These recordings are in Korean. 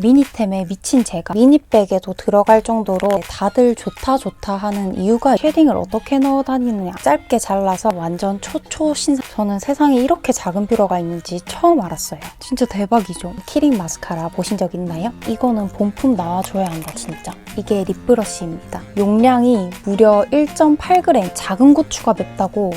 미니템에 미친 제가 미니백에도 들어갈 정도로 다들 좋다 좋다 하는 이유가 쉐딩을 어떻게 넣어 다니느냐. 짧게 잘라서 완전 초초 신상. 저는 세상에 이렇게 작은 뷰러가 있는지 처음 알았어요. 진짜 대박이죠. 키링 마스카라 보신 적 있나요? 이거는 본품 나와줘야 한다 진짜. 이게 립브러쉬입니다. 용량이 무려 1.8g 작은 고추가 맵다고.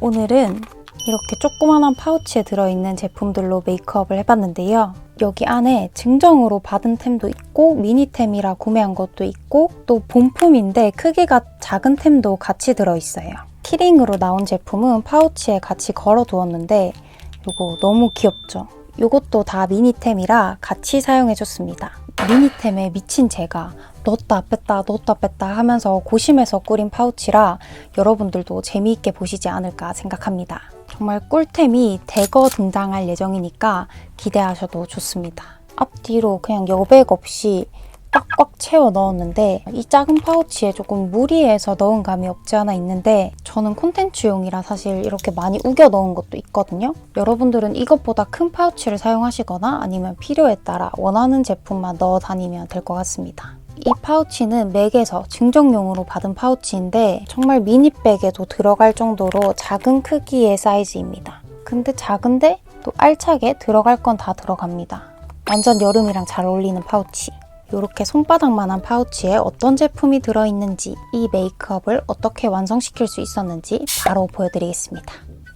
오늘은 이렇게 조그만한 파우치에 들어있는 제품들로 메이크업을 해봤는데요. 여기 안에 증정으로 받은 템도 있고 미니템이라 구매한 것도 있고 또 본품인데 크기가 작은 템도 같이 들어있어요. 키링으로 나온 제품은 파우치에 같이 걸어두었는데 이거 너무 귀엽죠? 이것도 다 미니템이라 같이 사용해줬습니다. 미니템에 미친 제가 넣었다 뺐다 넣었다 뺐다 하면서 고심해서 꾸린 파우치라 여러분들도 재미있게 보시지 않을까 생각합니다. 정말 꿀템이 대거 등장할 예정이니까 기대하셔도 좋습니다. 앞뒤로 그냥 여백 없이 꽉꽉 채워 넣었는데 이 작은 파우치에 조금 무리해서 넣은 감이 없지 않아 있는데 저는 콘텐츠용이라 사실 이렇게 많이 우겨 넣은 것도 있거든요. 여러분들은 이것보다 큰 파우치를 사용하시거나 아니면 필요에 따라 원하는 제품만 넣어 다니면 될 것 같습니다. 이 파우치는 맥에서 증정용으로 받은 파우치인데 정말 미니백에도 들어갈 정도로 작은 크기의 사이즈입니다. 근데 작은데 또 알차게 들어갈 건 다 들어갑니다. 완전 여름이랑 잘 어울리는 파우치. 이렇게 손바닥만한 파우치에 어떤 제품이 들어있는지 이 메이크업을 어떻게 완성시킬 수 있었는지 바로 보여드리겠습니다.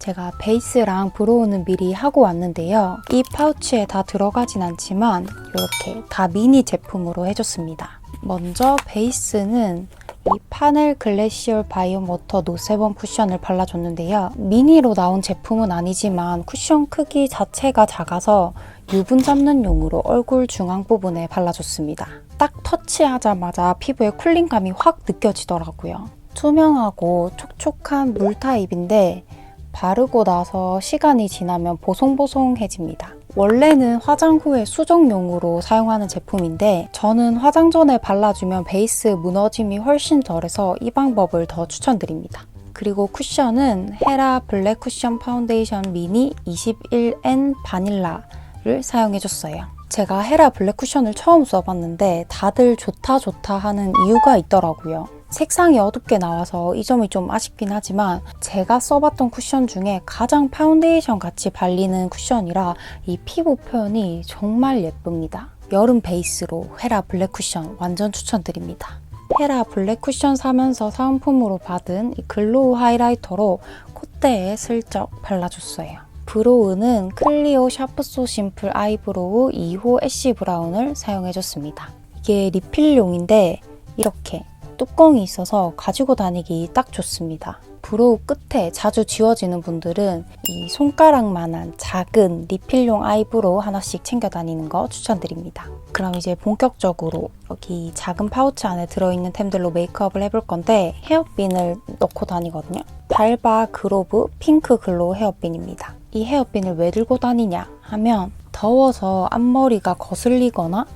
제가 베이스랑 브로우는 미리 하고 왔는데요. 이 파우치에 다 들어가진 않지만 이렇게 다 미니 제품으로 해줬습니다. 먼저 베이스는 이 파넬 글래시얼 바이옴 워터 노세범 쿠션을 발라줬는데요. 미니로 나온 제품은 아니지만 쿠션 크기 자체가 작아서 유분 잡는 용으로 얼굴 중앙 부분에 발라줬습니다. 딱 터치하자마자 피부에 쿨링감이 확 느껴지더라고요. 투명하고 촉촉한 물 타입인데 바르고 나서 시간이 지나면 보송보송해집니다. 원래는 화장 후에 수정용으로 사용하는 제품인데 저는 화장 전에 발라주면 베이스 무너짐이 훨씬 덜해서 이 방법을 더 추천드립니다. 그리고 쿠션은 헤라 블랙 쿠션 파운데이션 미니 21N 바닐라를 사용해줬어요. 제가 헤라 블랙 쿠션을 처음 써봤는데 다들 좋다 좋다 하는 이유가 있더라고요. 색상이 어둡게 나와서 이 점이 좀 아쉽긴 하지만 제가 써봤던 쿠션 중에 가장 파운데이션 같이 발리는 쿠션이라 이 피부 표현이 정말 예쁩니다. 여름 베이스로 헤라 블랙 쿠션 완전 추천드립니다. 헤라 블랙 쿠션 사면서 사은품으로 받은 이 글로우 하이라이터로 콧대에 슬쩍 발라줬어요. 브로우는 클리오 샤프소 심플 아이브로우 2호 애쉬 브라운을 사용해줬습니다. 이게 리필용인데 이렇게 뚜껑이 있어서 가지고 다니기 딱 좋습니다. 브로우 끝에 자주 지워지는 분들은 이 손가락만한 작은 리필용 아이브로우 하나씩 챙겨 다니는 거 추천드립니다. 그럼 이제 본격적으로 여기 작은 파우치 안에 들어있는 템들로 메이크업을 해볼 건데 헤어핀을 넣고 다니거든요. 달바 그로브 핑크 글로우 헤어핀입니다. 이 헤어핀을 왜 들고 다니냐 하면 더워서 앞머리가 거슬리거나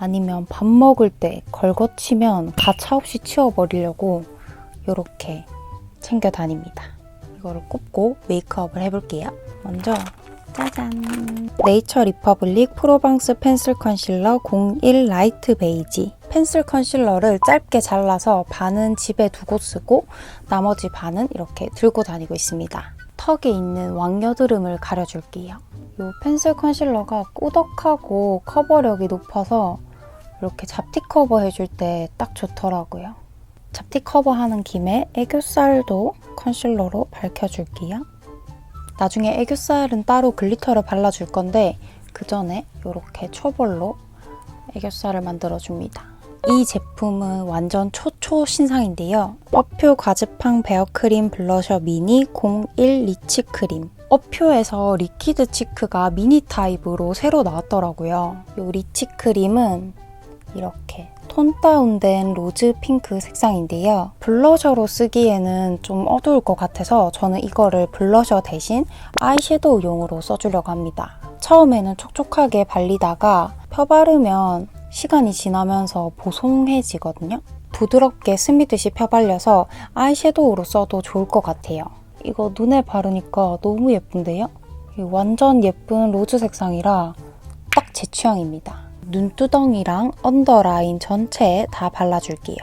아니면 밥 먹을 때 걸거치면 가차없이 치워버리려고 이렇게 챙겨 다닙니다. 이거를 꼽고 메이크업을 해볼게요. 먼저 짜잔! 네이처 리퍼블릭 프로방스 펜슬 컨실러 01 라이트 베이지 펜슬 컨실러를 짧게 잘라서 반은 집에 두고 쓰고 나머지 반은 이렇게 들고 다니고 있습니다. 턱에 있는 왕여드름을 가려줄게요. 이 펜슬 컨실러가 꾸덕하고 커버력이 높아서 이렇게 잡티 커버 해줄 때 딱 좋더라고요. 잡티 커버 하는 김에 애교살도 컨실러로 밝혀줄게요. 나중에 애교살은 따로 글리터를 발라줄 건데 그 전에 이렇게 초벌로 애교살을 만들어줍니다. 이 제품은 완전 초초 신상인데요. 어표 과즙팡 베어크림 블러셔 미니 01 리치 크림. 어표에서 리퀴드 치크가 미니 타입으로 새로 나왔더라고요. 이 리치 크림은 이렇게 톤 다운된 로즈 핑크 색상인데요. 블러셔로 쓰기에는 좀 어두울 것 같아서 저는 이거를 블러셔 대신 아이섀도우용으로 써주려고 합니다. 처음에는 촉촉하게 발리다가 펴 바르면 시간이 지나면서 보송해지거든요. 부드럽게 스미듯이 펴 발려서 아이섀도우로 써도 좋을 것 같아요. 이거 눈에 바르니까 너무 예쁜데요? 이 완전 예쁜 로즈 색상이라 딱 제 취향입니다. 눈두덩이랑 언더라인 전체에 다 발라줄게요.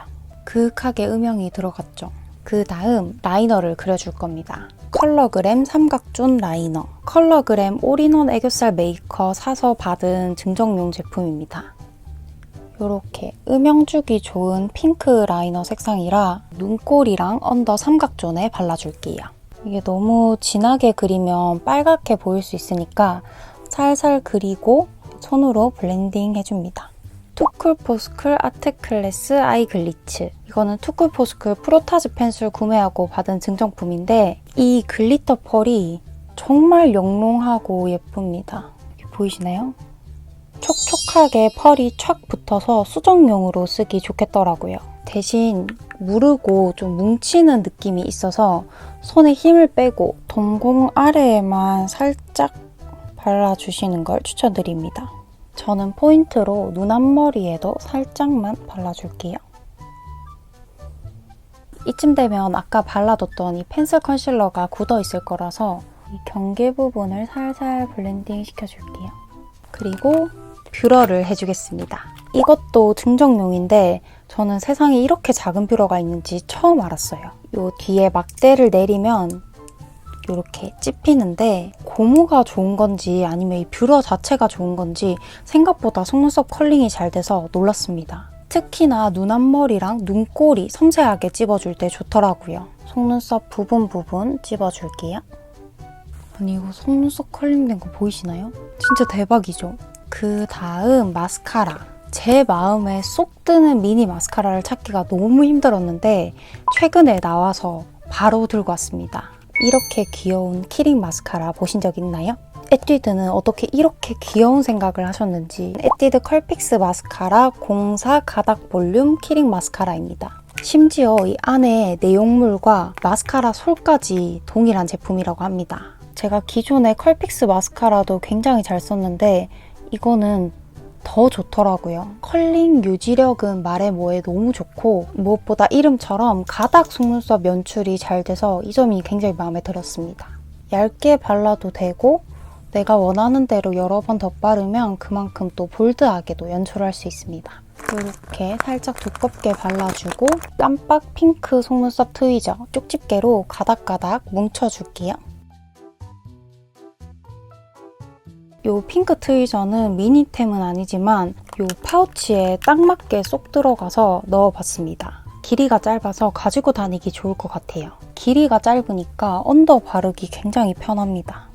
그윽하게 음영이 들어갔죠. 그 다음 라이너를 그려줄 겁니다. 컬러그램 삼각존 라이너. 컬러그램 올인원 애교살 메이커 사서 받은 증정용 제품입니다. 이렇게 음영 주기 좋은 핑크 라이너 색상이라 눈꼬리랑 언더 삼각존에 발라줄게요. 이게 너무 진하게 그리면 빨갛게 보일 수 있으니까 살살 그리고 손으로 블렌딩 해줍니다. 투쿨 포스쿨 아트클래스 아이 글리츠. 이거는 투쿨 포스쿨 프로타즈 펜슬 구매하고 받은 증정품인데 이 글리터 펄이 정말 영롱하고 예쁩니다. 보이시나요? 촉촉하게 펄이 촥 붙어서 수정용으로 쓰기 좋겠더라고요. 대신 무르고 좀 뭉치는 느낌이 있어서 손에 힘을 빼고 동공 아래에만 살짝 발라주시는 걸 추천드립니다. 저는 포인트로 눈 앞머리에도 살짝만 발라줄게요. 이쯤 되면 아까 발라뒀던 이 펜슬 컨실러가 굳어 있을 거라서 이 경계 부분을 살살 블렌딩 시켜줄게요. 그리고 뷰러를 해주겠습니다. 이것도 증정용인데 저는 세상에 이렇게 작은 뷰러가 있는지 처음 알았어요. 요 뒤에 막대를 내리면 이렇게 찝히는데 고무가 좋은 건지 아니면 이 뷰러 자체가 좋은 건지 생각보다 속눈썹 컬링이 잘 돼서 놀랐습니다. 특히나 눈 앞머리랑 눈꼬리 섬세하게 찝어줄 때 좋더라고요. 속눈썹 부분 부분 찝어줄게요. 아니 이거 속눈썹 컬링된 거 보이시나요? 진짜 대박이죠? 그 다음 마스카라. 제 마음에 쏙 드는 미니 마스카라를 찾기가 너무 힘들었는데 최근에 나와서 바로 들고 왔습니다. 이렇게 귀여운 키링 마스카라 보신 적 있나요? 에뛰드는 어떻게 이렇게 귀여운 생각을 하셨는지 에뛰드 컬픽스 마스카라 04 가닥 볼륨 키링 마스카라입니다. 심지어 이 안에 내용물과 마스카라 솔까지 동일한 제품이라고 합니다. 제가 기존의 컬픽스 마스카라도 굉장히 잘 썼는데 이거는 더 좋더라고요. 컬링 유지력은 말해 뭐해 너무 좋고 무엇보다 이름처럼 가닥 속눈썹 연출이 잘 돼서 이 점이 굉장히 마음에 들었습니다. 얇게 발라도 되고 내가 원하는 대로 여러 번 덧바르면 그만큼 또 볼드하게도 연출할 수 있습니다. 이렇게 살짝 두껍게 발라주고 깜빡 핑크 속눈썹 트위저 쪽집게로 가닥가닥 뭉쳐줄게요. 이 핑크 트위저는 미니템은 아니지만 이 파우치에 딱 맞게 쏙 들어가서 넣어봤습니다. 길이가 짧아서 가지고 다니기 좋을 것 같아요. 길이가 짧으니까 언더 바르기 굉장히 편합니다.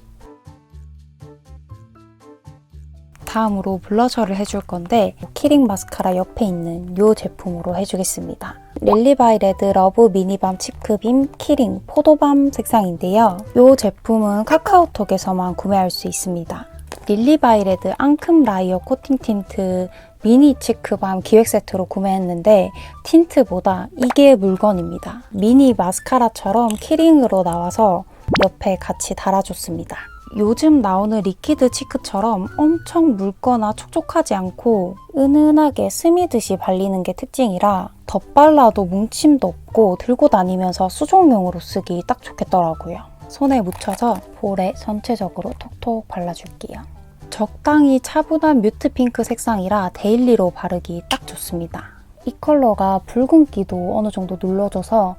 다음으로 블러셔를 해줄 건데 키링 마스카라 옆에 있는 이 제품으로 해주겠습니다. 릴리바이 레드 러브 미니밤 칩크빔 키링 포도밤 색상인데요. 이 제품은 카카오톡에서만 구매할 수 있습니다. 릴리바이레드 앙큼 라이어 코팅 틴트 미니 치크밤 기획 세트로 구매했는데 틴트보다 이게 물건입니다. 미니 마스카라처럼 키링으로 나와서 옆에 같이 달아줬습니다. 요즘 나오는 리퀴드 치크처럼 엄청 묽거나 촉촉하지 않고 은은하게 스미듯이 발리는 게 특징이라 덧발라도 뭉침도 없고 들고 다니면서 수족용으로 쓰기 딱 좋겠더라고요. 손에 묻혀서 볼에 전체적으로 톡톡 발라줄게요. 적당히 차분한 뮤트 핑크 색상이라 데일리로 바르기 딱 좋습니다. 이 컬러가 붉은기도 어느 정도 눌러줘서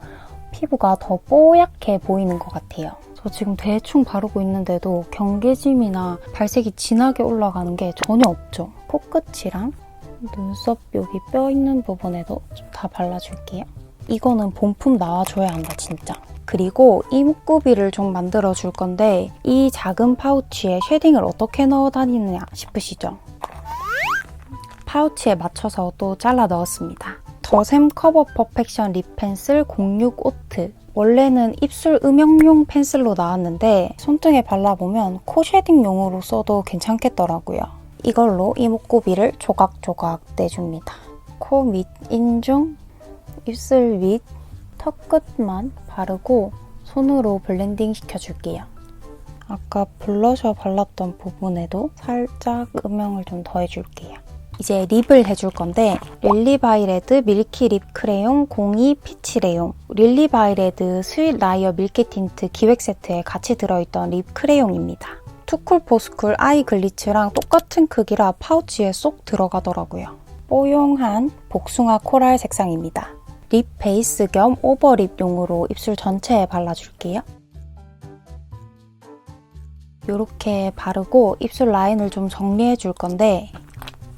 피부가 더 뽀얗게 보이는 것 같아요. 저 지금 대충 바르고 있는데도 경계짐이나 발색이 진하게 올라가는 게 전혀 없죠. 코끝이랑 눈썹 여기 뼈 있는 부분에도 좀다 발라줄게요. 이거는 본품 나와줘야 한다 진짜. 그리고 이 묶구비를 좀 만들어 줄 건데 이 작은 파우치에 쉐딩을 어떻게 넣어 다니느냐 싶으시죠? 파우치에 맞춰서 또 잘라 넣었습니다. 더샘 커버 퍼펙션 립 펜슬 06 오트 원래는 입술 음영용 펜슬로 나왔는데 손등에 발라보면 코 쉐딩용으로 써도 괜찮겠더라고요. 이걸로 이목구비를 조각조각 내줍니다. 코 밑 인중, 입술 윗, 턱 끝만 바르고 손으로 블렌딩 시켜줄게요. 아까 블러셔 발랐던 부분에도 살짝 음영을 좀 더해줄게요. 이제 립을 해줄 건데 릴리바이레드 밀키 립 크레용 02 피치 레용 릴리바이레드 스윗 라이어 밀키 틴트 기획 세트에 같이 들어있던 립 크레용입니다. 투쿨포스쿨 아이 글리츠랑 똑같은 크기라 파우치에 쏙 들어가더라고요. 뽀용한 복숭아 코랄 색상입니다. 립 베이스 겸 오버립용으로 입술 전체에 발라줄게요. 이렇게 바르고 입술 라인을 좀 정리해 줄 건데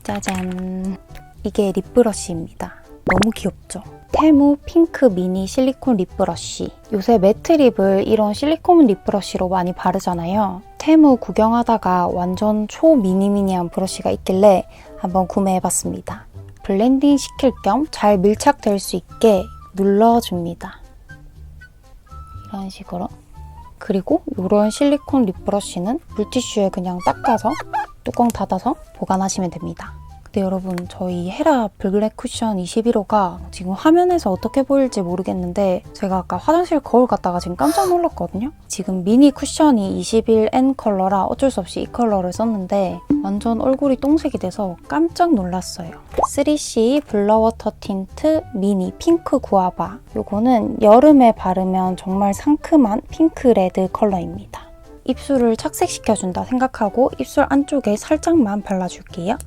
짜잔 이게 립브러쉬입니다. 너무 귀엽죠? 테무 핑크 미니 실리콘 립브러쉬 요새 매트 립을 이런 실리콘 립브러쉬로 많이 바르잖아요. 테무 구경하다가 완전 초미니미니한 브러쉬가 있길래 한번 구매해봤습니다. 블렌딩 시킬 겸 잘 밀착될 수 있게 눌러줍니다. 이런 식으로 그리고 이런 실리콘 립브러쉬는 물티슈에 그냥 닦아서 뚜껑 닫아서 보관하시면 됩니다. 근데 여러분 저희 헤라 블랙 쿠션 21호가 지금 화면에서 어떻게 보일지 모르겠는데 제가 아까 화장실 거울 갔다가 지금 깜짝 놀랐거든요. 지금 미니 쿠션이 21N 컬러라 어쩔 수 없이 이 컬러를 썼는데 완전 얼굴이 똥색이 돼서 깜짝 놀랐어요. 3C 블러워터 틴트 미니 핑크 구아바 요거는 여름에 바르면 정말 상큼한 핑크 레드 컬러입니다. 입술을 착색시켜준다 생각하고 입술 안쪽에 살짝만 발라줄게요.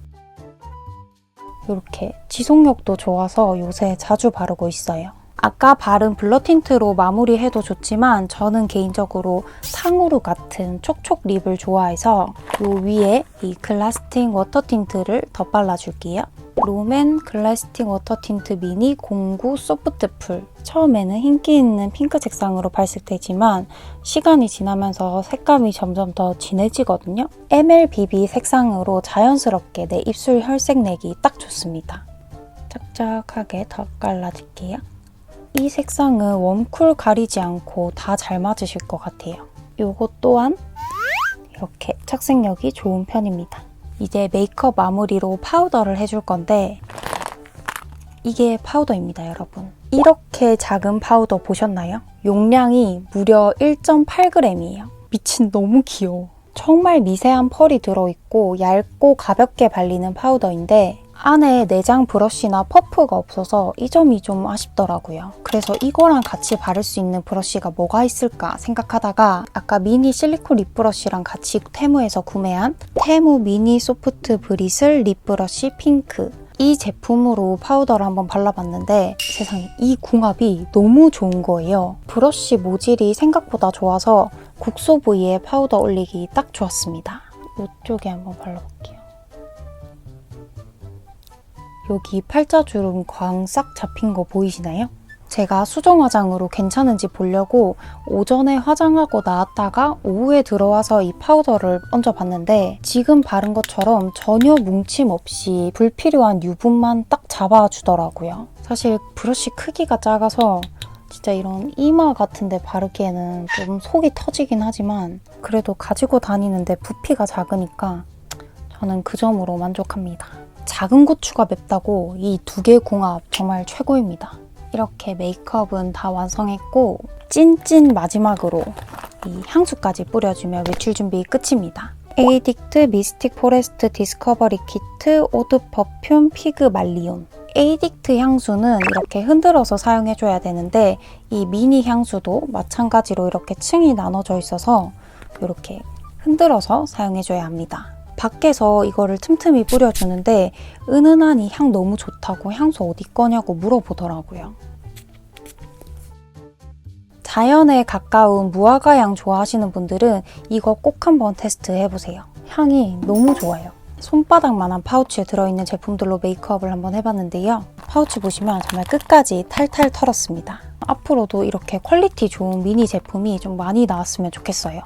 이렇게 지속력도 좋아서 요새 자주 바르고 있어요. 아까 바른 블러 틴트로 마무리해도 좋지만 저는 개인적으로 탕후루 같은 촉촉 립을 좋아해서 요 위에 이 글라스팅 워터 틴트를 더 발라줄게요. 롬앤 글라스팅 워터 틴트 미니 09 소프트 풀 처음에는 인기 있는 핑크 색상으로 발색되지만 시간이 지나면서 색감이 점점 더 진해지거든요. MLBB 색상으로 자연스럽게 내 입술 혈색 내기 딱 좋습니다. 짝짝하게 더 깔라줄게요. 이 색상은 웜쿨 가리지 않고 다 잘 맞으실 것 같아요. 이것 또한 이렇게 착색력이 좋은 편입니다. 이제 메이크업 마무리로 파우더를 해줄 건데 이게 파우더입니다, 여러분. 이렇게 작은 파우더 보셨나요? 용량이 무려 1.8g이에요. 미친 너무 귀여워. 정말 미세한 펄이 들어있고 얇고 가볍게 발리는 파우더인데 안에 내장 브러쉬나 퍼프가 없어서 이 점이 좀 아쉽더라고요. 그래서 이거랑 같이 바를 수 있는 브러쉬가 뭐가 있을까 생각하다가 아까 미니 실리콘 립 브러쉬랑 같이 테무에서 구매한 테무 미니 소프트 브리슬 립 브러쉬 핑크 이 제품으로 파우더를 한번 발라봤는데 세상에 이 궁합이 너무 좋은 거예요. 브러쉬 모질이 생각보다 좋아서 국소 부위에 파우더 올리기 딱 좋았습니다. 이쪽에 한번 발라볼게요. 여기 팔자주름 광 싹 잡힌 거 보이시나요? 제가 수정 화장으로 괜찮은지 보려고 오전에 화장하고 나왔다가 오후에 들어와서 이 파우더를 얹어봤는데 지금 바른 것처럼 전혀 뭉침 없이 불필요한 유분만 딱 잡아주더라고요. 사실 브러쉬 크기가 작아서 진짜 이런 이마 같은데 바르기에는 좀 속이 터지긴 하지만 그래도 가지고 다니는데 부피가 작으니까 저는 그 점으로 만족합니다. 작은 고추가 맵다고 이 두 개 궁합 정말 최고입니다. 이렇게 메이크업은 다 완성했고 찐찐 마지막으로 이 향수까지 뿌려주면 외출 준비 끝입니다. 에이딕트 미스틱 포레스트 디스커버리 키트 오드 퍼퓸 피그 말리온 에이딕트 향수는 이렇게 흔들어서 사용해줘야 되는데 이 미니 향수도 마찬가지로 이렇게 층이 나눠져 있어서 이렇게 흔들어서 사용해줘야 합니다. 밖에서 이거를 틈틈이 뿌려주는데 은은한 이 향 너무 좋다고 향수 어디 거냐고 물어보더라고요. 자연에 가까운 무화과 향 좋아하시는 분들은 이거 꼭 한번 테스트 해보세요. 향이 너무 좋아요. 손바닥만한 파우치에 들어있는 제품들로 메이크업을 한번 해봤는데요. 파우치 보시면 정말 끝까지 탈탈 털었습니다. 앞으로도 이렇게 퀄리티 좋은 미니 제품이 좀 많이 나왔으면 좋겠어요.